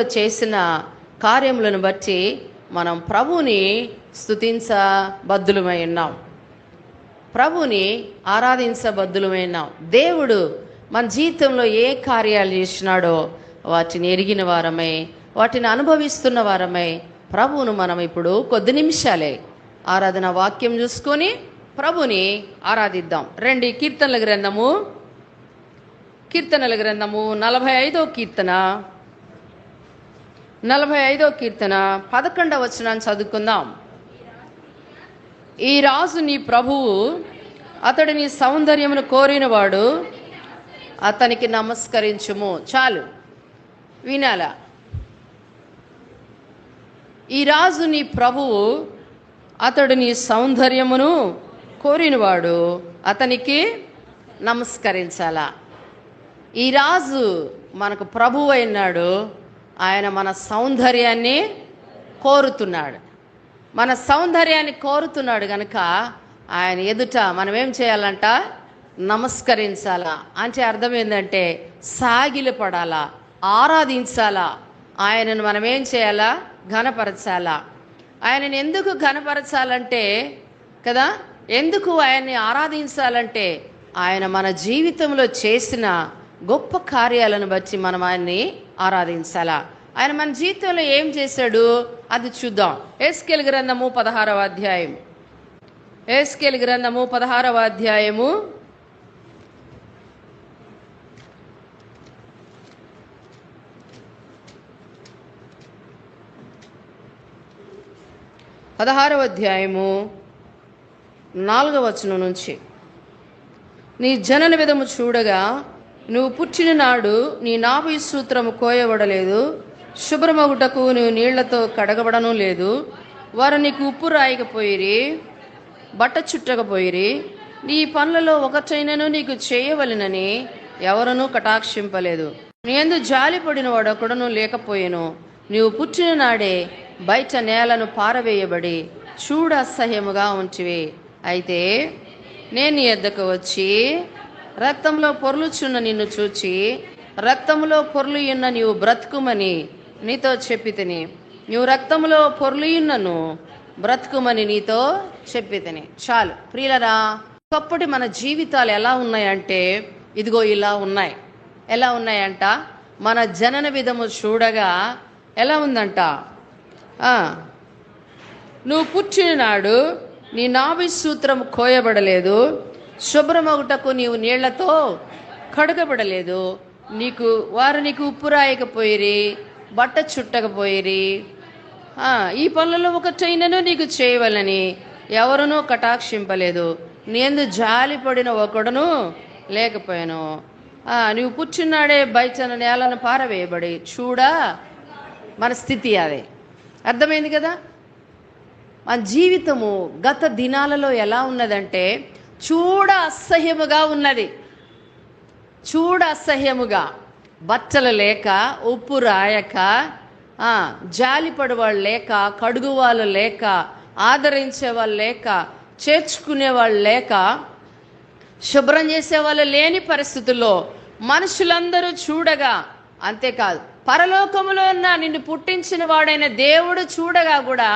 చేసిన కార్యములను బట్టి మనం ప్రభుని స్థుతించబద్దులమై ఉన్నాం. ప్రభుని ఆరాధించబద్దులమై ఉన్నాం. దేవుడు మన జీవితంలో ఏ కార్యాలు చేసినాడో వాటిని ఎరిగిన వారమై వాటిని అనుభవిస్తున్న వారమై ప్రభువును మనం ఇప్పుడు కొద్ది నిమిషాలే ఆరాధన వాక్యం చూసుకొని ప్రభుని ఆరాధిద్దాం. రండి కీర్తనల గ్రంథము కీర్తనల గ్రంథము నలభై ఐదో కీర్తన. నలభై ఐదో కీర్తన పదకొండవ వచనాన్ని చదువుకుందాం. ఈ రాజు నీ ప్రభువు అతడు నీ సౌందర్యమును కోరినవాడు అతనికి నమస్కరించుము. చాలు. వినాలా. ఈ రాజు నీ ప్రభువు అతడు నీ సౌందర్యమును కోరినవాడు అతనికి నమస్కరించాలా. ఈ రాజు మనకు ప్రభువు అయినాడు. ఆయన మన సౌందర్యాన్ని కోరుతున్నాడు. మన సౌందర్యాన్ని కోరుతున్నాడు కనుక ఆయన ఎదుట మనం ఏం చేయాలంట? నమస్కరించాలా? అంటే అర్థం ఏంటంటే సాగిలపడాలా? ఆరాధించాలా? ఆయనను మనం ఏం చేయాలా? ఘనపరచాలా? ఆయనను ఎందుకు ఘనపరచాలంటే కదా? ఎందుకు ఆయన్ని ఆరాధించాలంటే ఆయన మన జీవితంలో చేసిన గొప్ప కార్యాలను బట్టి మనం ఆయన్ని ఆరాధించాలా? ఆయన మన జీవితంలో ఏం చేశాడు? అది చూద్దాం. ఏస్కేల్ గ్రంథము పదహారవ అధ్యాయం. ఏస్కేల్ గ్రంథము పదహారవ అధ్యాయము. పదహారవ అధ్యాయము నాలుగవ వచనం నుంచి. నీ జనన విధము చూడగా నువ్వు పుట్టిన నాడు నీ నాభి సూత్రము కోయబడలేదు. శుభ్రమగుటకు నువ్వు నీళ్ళతో కడగబడను లేదు. వారు నీకు ఉప్పు రాయకపోయిరి బట్ట చుట్టకపోయిరి. నీ పనులలో ఒకటైనను నీకు చేయవలెనని ఎవరనూ కటాక్షింపలేదు. నేను జాలిపడిన వాడొకడను లేకపోయేను. నీవు పుట్టిన నాడే బయట నేలను పారవేయబడి చూడ అసహ్యముగా ఉంచివి అయితే నేను నీ ఎద్దకు వచ్చి రక్తంలో పొర్లుచున్న నిన్ను చూచి రక్తంలో పొర్లు నీవు బ్రతుకుమని నీతో చెప్పి తిని నీవు రక్తంలో పొర్లుయున్నను బ్రతుకుమని నీతో చెప్పి తిని. చాలు. ప్రియులరా ఒకప్పటి మన జీవితాలు ఎలా ఉన్నాయంటే ఇదిగో ఇలా ఉన్నాయి. ఎలా ఉన్నాయంట? మన జనన విధము చూడగా ఎలా ఉందంట? నువ్వు పుట్టిన నాడు నీ నాభి సూత్రం కోయబడలేదు శుభ్రమగుటకు నీవు నీళ్ళతో కడగబడలేదు. నీకు వారు నీకు ఉప్పు రాయకపోయిరి బట్ట చుట్టకపోయిరి. ఈ పనులలో ఒక చైనను నీకు చేయవలని ఎవరునూ కటాక్షింపలేదు. నేను జాలిపడిన ఒకడును లేకపోయాను. నీవు నువ్వు పుట్టినాడే నేలను పారవేయబడి చూడా? మన స్థితి అదే. అర్థమైంది కదా? మన జీవితము గత దినాలలో ఎలా ఉన్నదంటే చూడ అసహ్యముగా ఉన్నది. చూడ అసహ్యముగా బట్టలు లేక ఉప్పు రాయక ఆ, జాలిపడి వాళ్ళు లేక కడుగు వాళ్ళు లేక ఆదరించే వాళ్ళు లేక చేర్చుకునే వాళ్ళు లేక శుభ్రం చేసే వాళ్ళు లేని పరిస్థితుల్లో మనుషులందరూ చూడగా అంతేకాదు. పరలోకములో ఉన్న నిన్ను పుట్టించిన వాడైన దేవుడు చూడగా కూడా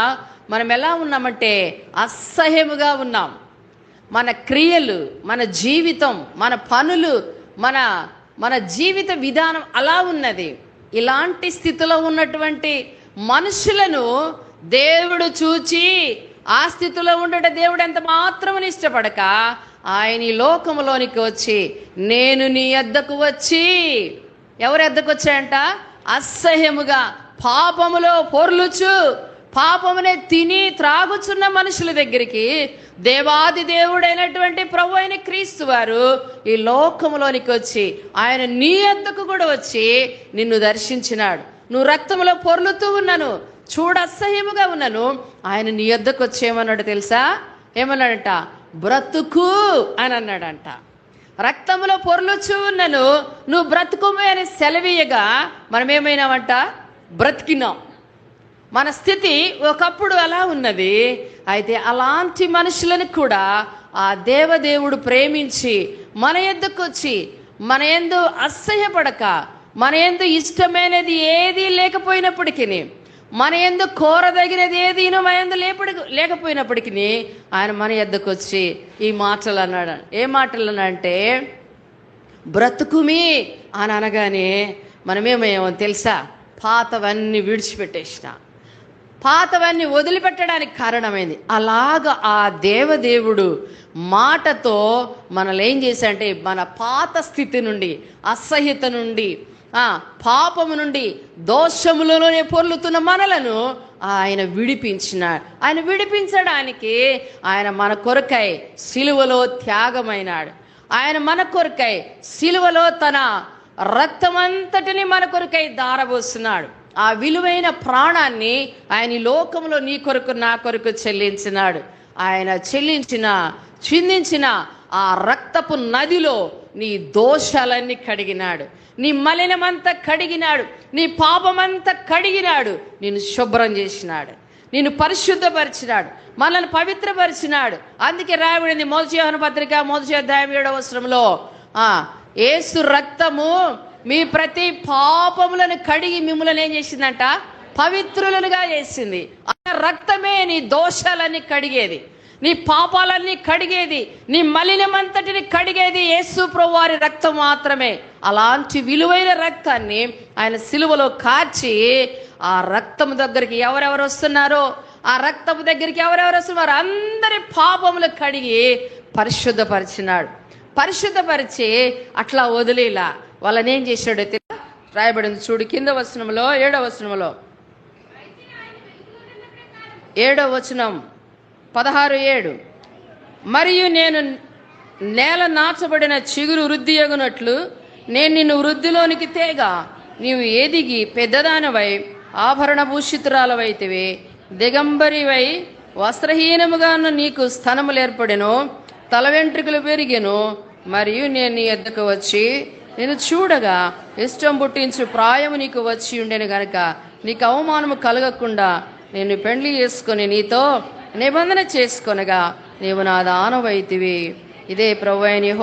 మనం ఎలా ఉన్నామంటే అసహ్యముగా ఉన్నాం. మన క్రియలు మన జీవితం మన పనులు మన మన జీవిత విధానం అలా ఉన్నది. ఇలాంటి స్థితిలో ఉన్నటువంటి మనుషులను దేవుడు చూచి ఆ స్థితిలో ఉండట దేవుడు ఎంత మాత్రమని ఇష్టపడక ఆయన ఈ లోకంలోనికి వచ్చి నేను నీ ఎద్దకు వచ్చి ఎవరి ఎద్దకు వచ్చాయంట? అసహ్యముగా పాపములో పొర్లుచు పాపమునే తిని త్రాగుచున్న మనుషుల దగ్గరికి దేవాది దేవుడైనటువంటి ప్రభు అయిన క్రీస్తు వారు ఈ లోకములోనికి వచ్చి ఆయన నీ ఎద్దకు కూడా వచ్చి నిన్ను దర్శించినాడు. నువ్వు రక్తంలో పొర్లుతూ ఉన్నాను చూడ అసహ్యముగా ఉన్నాను ఆయన నీ ఎద్దకు వచ్చి ఏమన్నాడు తెలుసా? ఏమన్నాడంట? బ్రతుకు అని అన్నాడంట. రక్తంలో పొర్లుచు ఉన్నను నువ్వు బ్రతుకుమే అని సెలవీయగా మనం ఏమైనామంట బ్రతికినాం. మన స్థితి ఒకప్పుడు అలా ఉన్నది. అయితే అలాంటి మనుషులను కూడా ఆ దేవదేవుడు ప్రేమించి మన ఎందుకు వచ్చి మన ఎందు అసహ్యపడక మన ఎందు ఇష్టమైనది ఏది లేకపోయినప్పటికీ మన ఎందు కోరదగినది ఏది మన ఎందు లేపడి లేకపోయినప్పటికీ ఆయన మన ఎద్దకు వచ్చి ఈ మాటలు అన్నాడు ఏ మాటలు అంటే బ్రతుకుమి అని అనగానే మనమేమేమో తెలుసా? పాతవన్నీ విడిచిపెట్టేసిన. పాతవన్నీ వదిలిపెట్టడానికి కారణమైంది. అలాగ ఆ దేవదేవుడు మాటతో మనల్ని ఏం చేశాడంటే మన పాత స్థితి నుండి అసహ్యత నుండి పాపము నుండి దోషములలోనే పొర్లుతున్న మనలను ఆయన విడిపించినాడు. ఆయన విడిపించడానికి ఆయన మన కొరకై సిలువలో త్యాగమైనాడు. ఆయన మన కొరకై సిలువలో తన రక్తమంతటిని మన కొరకై దారబోస్తున్నాడు ఆ విలువైన ప్రాణాన్ని ఆయన ఈ లోకంలో నీ కొరకు నా కొరకు చెల్లించినాడు. ఆయన చెల్లించిన చిందించిన ఆ రక్తపు నదిలో నీ దోషాలన్నీ కడిగినాడు. నీ మలినమంతా కడిగినాడు. నీ పాపమంతా కడిగినాడు. నిన్ను శుభ్రం చేసినాడు. నిన్ను పరిశుద్ధపరిచినాడు. మనల్ని పవిత్రపరిచినాడు. అందుకే రాయబడింది మొదటి పత్రిక మొదటి అధ్యాయం ఏడవ ఏసు రక్తము మీ ప్రతి పాపములను కడిగి మిమ్మల్ని ఏం చేసిందంట? పవిత్రులుగా చేసింది. ఆ రక్తమే నీ దోషాలన్నీ కడిగేది. నీ పాపాలన్నీ కడిగేది. నీ మలినమంతటిని కడిగేది యేసు ప్రభువారి రక్తం మాత్రమే. అలాంటి విలువైన రక్తాన్ని ఆయన సిలువలో కాచి ఆ రక్తం దగ్గరికి ఎవరెవరు వస్తున్నారో ఆ రక్తము దగ్గరికి ఎవరెవరు వస్తున్నారు అందరి పాపములు కడిగి పరిశుద్ధపరిచినాడు. పరిశుద్ధపరిచి అట్లా వదిలేలా. వాళ్ళని ఏం చేశాడో రాయబడింది చూడు కింద వచనంలో ఏడవ వచనంలో ఏడవ వచనం పదహారు ఏడు. మరియు నేను నేల నాచబడిన చిగురు వృద్ధి ఎగునట్లు నేను నిన్ను వృద్ధిలోనికి తేగా. నీవు ఎదిగి పెద్దదానవై ఆభరణ భూషితురాలవైతివి. దిగంబరివై వస్త్రహీనముగాను నీకు స్థనములు ఏర్పడెను. తల వెంట్రుకలు పెరిగెను. మరియు నేను నీ ఎద్దకు వచ్చి నేను చూడగా ఇష్టం పుట్టించు ప్రాయము నీకు వచ్చి ఉండేను గనక నీకు అవమానము కలగకుండా నేను పెండ్లి చేసుకొని నీతో నిబంధన చేసుకొనగా నీవు నా దానవైతివి. ఇదే ప్రభు అయిన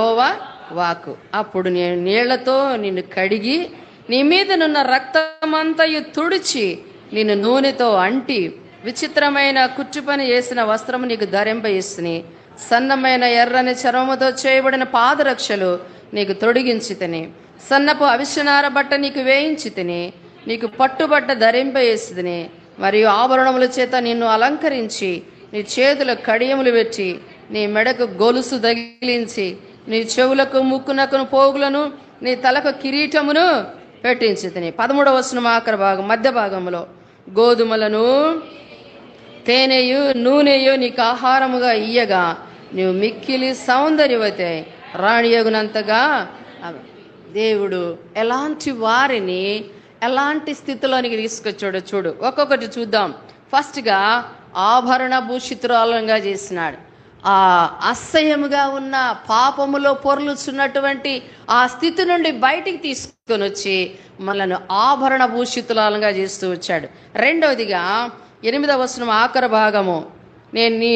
వాకు అప్పుడు నేను నీళ్ళతో నిన్ను కడిగి నీ మీదనున్న రక్తమంతయు తుడిచి నిన్ను నూనెతో అంటి విచిత్రమైన కుచ్చు పని చేసిన వస్త్రము నీకు ధరింపయిస్తుని సన్నమైన ఎర్రని చర్మముతో చేయబడిన పాదరక్షలు నీకు తొడిగించి తిని సన్నపు అవిశ్వనార బట్ట నీకు వేయించి తిని నీకు పట్టుబట్ట ధరింపయేసిదిని మరియు ఆభరణముల చేత నిన్ను అలంకరించి నీ చేతులకు కడియములు పెట్టి నీ మెడకు గొలుసు తగిలించి నీ చెవులకు ముక్కునకును పోగులను నీ తలకు కిరీటమును పెట్టించి తిని పదమూడవ వచనం ఆఖరి భాగం మధ్య భాగంలో గోధుమలను తేనెయు నూనెయు నీకు ఆహారముగా ఇయ్యగా. నీవు మిక్కిలి సౌందర్యవతే రాణి యోగునంతగా దేవుడు ఎలాంటి వారిని ఎలాంటి స్థితిలోనికి తీసుకొచ్చాడో చూడు. ఒక్కొక్కటి చూద్దాం. ఫస్ట్గా ఆభరణ భూషితురాలంగా చేసినాడు. ఆ అసహ్యముగా ఉన్న పాపములో పొర్లుచున్నటువంటి ఆ స్థితి నుండి బయటికి తీసుకొని వచ్చి మనల్ని ఆభరణ భూషితులాలంగా చేస్తూ వచ్చాడు. రెండవదిగా ఎనిమిదవ వచనం ఆఖరి భాగము. నేను నీ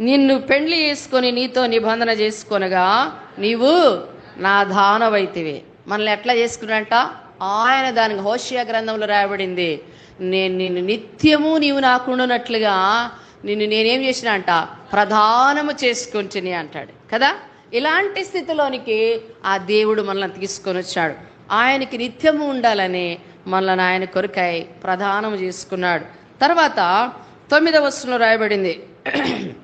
నిన్ను పెండ్లి చేసుకొని నీతో నిబంధన చేసుకొనగా నీవు నా దానవైతివి. మనల్ని ఎట్లా చేసుకున్నట్ట ఆయన దానికి హోషియా గ్రంథంలో రాయబడింది. నేను నిన్ను నిత్యము నీవు నాకుండునట్లుగా నిన్ను నేనేం చేసిన అంట ప్రధానము చేసుకుంటుని అంటాడు. కదా? ఇలాంటి స్థితిలోనికి ఆ దేవుడు మనల్ని తీసుకొని వచ్చాడు. ఆయనకి నిత్యము ఉండాలని మనల్ని ఆయన కొరకై ప్రధానము చేసుకున్నాడు. తర్వాత తొమ్మిదవ వస్తువులో రాయబడింది.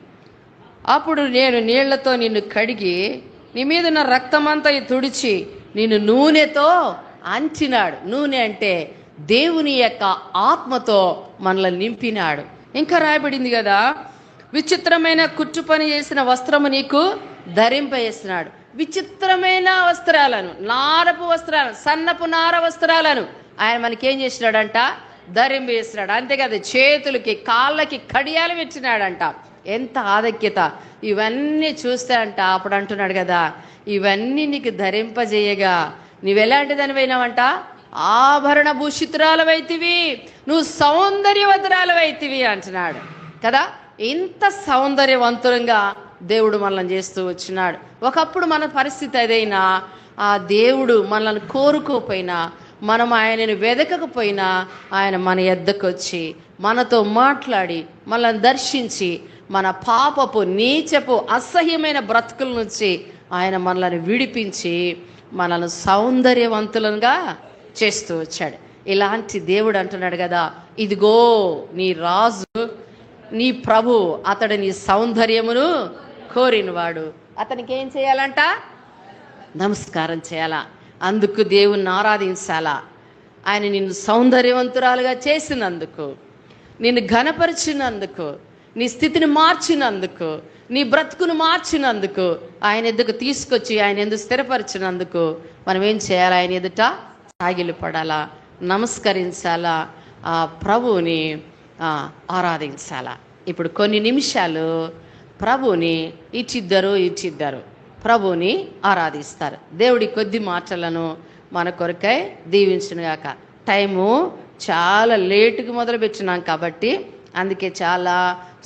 అప్పుడు నేను నీళ్ళతో నిన్ను కడిగి నీ మీద ఉన్న రక్తమంతా తుడిచి నేను నూనెతో అంచినాడు. నూనె అంటే దేవుని యొక్క ఆత్మతో మనల్ని నింపినాడు. ఇంకా రాయబడింది కదా? విచిత్రమైన కుట్టు పని చేసిన వస్త్రము నీకు ధరింపజేసినాడు. విచిత్రమైన వస్త్రాలను నారపు వస్త్రాలను సన్నపు నార వస్త్రాలను ఆయన మనకేం చేసినాడంట? ధరింపజేసినాడు. అంతేకాదు చేతులకి కాళ్ళకి కడియాలు పెట్టినాడంట. ఎంత ఆధిక్యత? ఇవన్నీ చూస్తే అంట అప్పుడు అంటున్నాడు కదా ఇవన్నీ నీకు ధరింపజేయగా. నువ్వెలాంటి దానివైనావంట? ఆభరణ భూషితురాలవైతివి నువ్వు సౌందర్యవతురాలవైతివి అంటున్నాడు. కదా? ఇంత సౌందర్యవంతులంగా దేవుడు మనల్ని చేస్తూ వచ్చినాడు. ఒకప్పుడు మన పరిస్థితి అదైనా ఆ దేవుడు మనల్ని కోరుకోపోయినా మనం ఆయనను వెదకకపోయినా ఆయన మన ఎద్దకొచ్చి మనతో మాట్లాడి మనల్ని దర్శించి మన పాపపు నీచపు అసహ్యమైన బ్రతుకుల నుంచి ఆయన మనల్ని విడిపించి మనల్ని సౌందర్యవంతులుగా చేస్తూ వచ్చాడు. ఇలాంటి దేవుడు అంటున్నాడు కదా ఇదిగో నీ రాజు నీ ప్రభు అతడు నీ సౌందర్యమును కోరినవాడు. అతనికి ఏం చేయాలంట? నమస్కారం చేయాలా? అందుకు దేవుణ్ణి ఆరాధించాలా? ఆయన నిన్ను సౌందర్యవంతురాలుగా చేసినందుకు నిన్ను ఘనపరిచినందుకు నీ స్థితిని మార్చినందుకు నీ బ్రతుకును మార్చినందుకు ఆయన ఎందుకు తీసుకొచ్చి ఆయన ఎందుకు స్థిరపరిచినందుకు మనం ఏం చేయాలి? ఆయన ఎదుట సాగిలు పడాలా? నమస్కరించాలా? ఆ ప్రభువుని ఆరాధించాలా? ఇప్పుడు కొన్ని నిమిషాలు ప్రభువుని ఇచ్చిద్దరు ఇచ్చిద్దరు ప్రభువుని ఆరాధిస్తారు. దేవుడి కొద్ది మాటలను మన కొరకై దీవించునుగాక. టైము చాలా లేటుగా మొదలు పెట్టినాం కాబట్టి అందుకే చాలా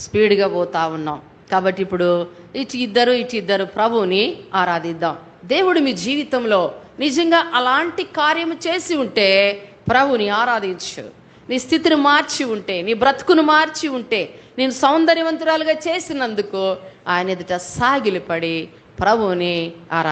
స్పీడ్గా పోతా ఉన్నాం. కాబట్టి ఇప్పుడు ఇటు ఇద్దరు ఇటు ఇద్దరు ప్రభువుని ఆరాధిద్దాం. దేవుడు మీ జీవితంలో నిజంగా అలాంటి కార్యము చేసి ఉంటే ప్రభుని ఆరాధించు. నీ స్థితిని మార్చి ఉంటే నీ బ్రతుకును మార్చి ఉంటే నేను సౌందర్యవంతురాలుగా చేసినందుకు ఆయన ఎదుట సాగిలిపడి ప్రభువుని ఆరా